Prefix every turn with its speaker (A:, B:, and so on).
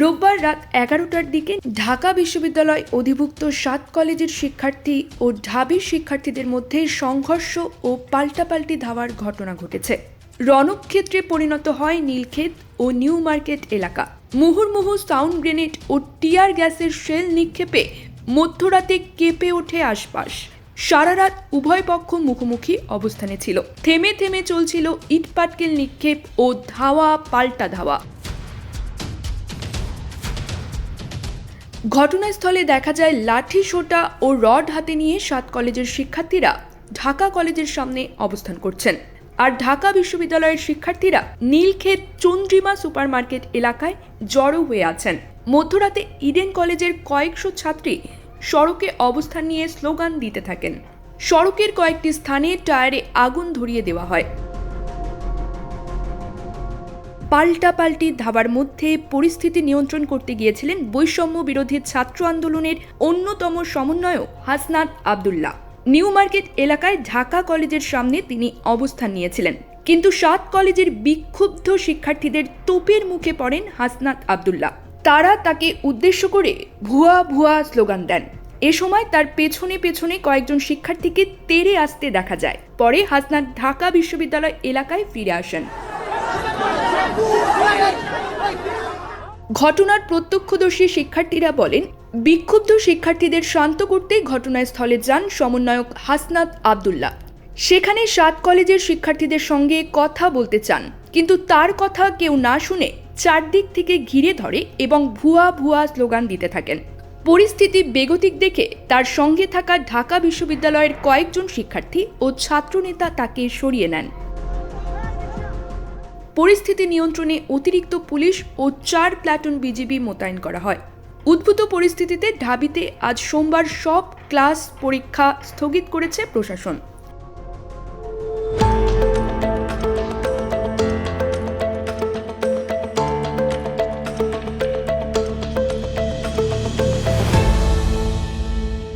A: রোববার রাত এগারোটার দিকে ঢাকা বিশ্ববিদ্যালয় অধিভুক্ত সাত কলেজের শিক্ষার্থী ও ঢাবির শিক্ষার্থীদের মধ্যে সংঘর্ষ ও পাল্টাপাল্টি ধাওয়ার ঘটনা ঘটেছে। রণক্ষেত্রে পরিণত হয় নীলক্ষেত ও নিউ মার্কেট এলাকা। মুহুর্মুহু সাউন্ড গ্রেনেড ও টিয়ার গ্যাসের শেল নিক্ষেপে মধ্যরাতে কেঁপে ওঠে আশপাশ। সারা রাত উভয় পক্ষ মুখোমুখি অবস্থানে ছিল। থেমে থেমে চলছিল ইটপাটকেল নিক্ষেপ ও ধাওয়া, পাল্টা ধাওয়া। ঘটনাস্থলে দেখা যায় লাঠি, সোটা ও রড হাতে নিয়ে সাত কলেজের শিক্ষার্থীরা ঢাকা কলেজের সামনে অবস্থান করছেন। আর ঢাকা বিশ্ববিদ্যালয়ের শিক্ষার্থীরা নীলক্ষেত চন্দ্রিমা সুপারমার্কেট এলাকায় জড়ো হয়ে আছেন। মধ্যরাতে ইডেন কলেজের কয়েকশো ছাত্রী সড়কে অবস্থান নিয়ে স্লোগান দিতে থাকেন। সড়কের কয়েকটি স্থানে টায়ারে আগুন ধরিয়ে দেওয়া হয়। পাল্টাপাল্টি ধাবার মধ্যে পরিস্থিতি নিয়ন্ত্রণ করতে গিয়েছিলেন বৈষম্য বিরোধী ছাত্র আন্দোলনের অন্যতম সমন্বয়ক হাসনাত আবদুল্লাহ। নিউ মার্কেট এলাকায় ঢাকা কলেজের সামনে তিনি অবস্থান নিয়েছিলেন। কিন্তু সাত কলেজের বিক্ষুব্ধ শিক্ষার্থীদের তোপের মুখে পড়েন হাসনাত আবদুল্লাহ। তারা তাকে উদ্দেশ্য করে ভুয়া ভুয়া স্লোগান দেন। এ সময় তার পেছনে পেছনে কয়েকজন শিক্ষার্থীকে তেড়ে আসতে দেখা যায়। পরে হাসনাত ঢাকা বিশ্ববিদ্যালয় এলাকায় ফিরে আসেন। ঘটনার প্রত্যক্ষদর্শী শিক্ষার্থীরা বলেন, বিক্ষুব্ধ শিক্ষার্থীদের শান্ত করতে ঘটনাস্থলে যান সমন্বয়ক হাসনাত আবদুল্লাহ। সেখানে সাত কলেজের শিক্ষার্থীদের সঙ্গে কথা বলতে চান, কিন্তু তার কথা কেউ না শুনে চারদিক থেকে ঘিরে ধরে এবং ভুয়া ভুয়া স্লোগান দিতে থাকেন। পরিস্থিতি বেগতিক দেখে তার সঙ্গে থাকা ঢাকা বিশ্ববিদ্যালয়ের কয়েকজন শিক্ষার্থী ও ছাত্রনেতা তাকে সরিয়ে নেন। পরিস্থিতি নিয়ন্ত্রণে অতিরিক্ত পুলিশ ও চার প্ল্যাটুন বিজিবি মোতায়েন করা হয়। উদ্ভূত পরিস্থিতিতে ঢাবিতে আজ সোমবার সব ক্লাস পরীক্ষা স্থগিত করেছে প্রশাসন।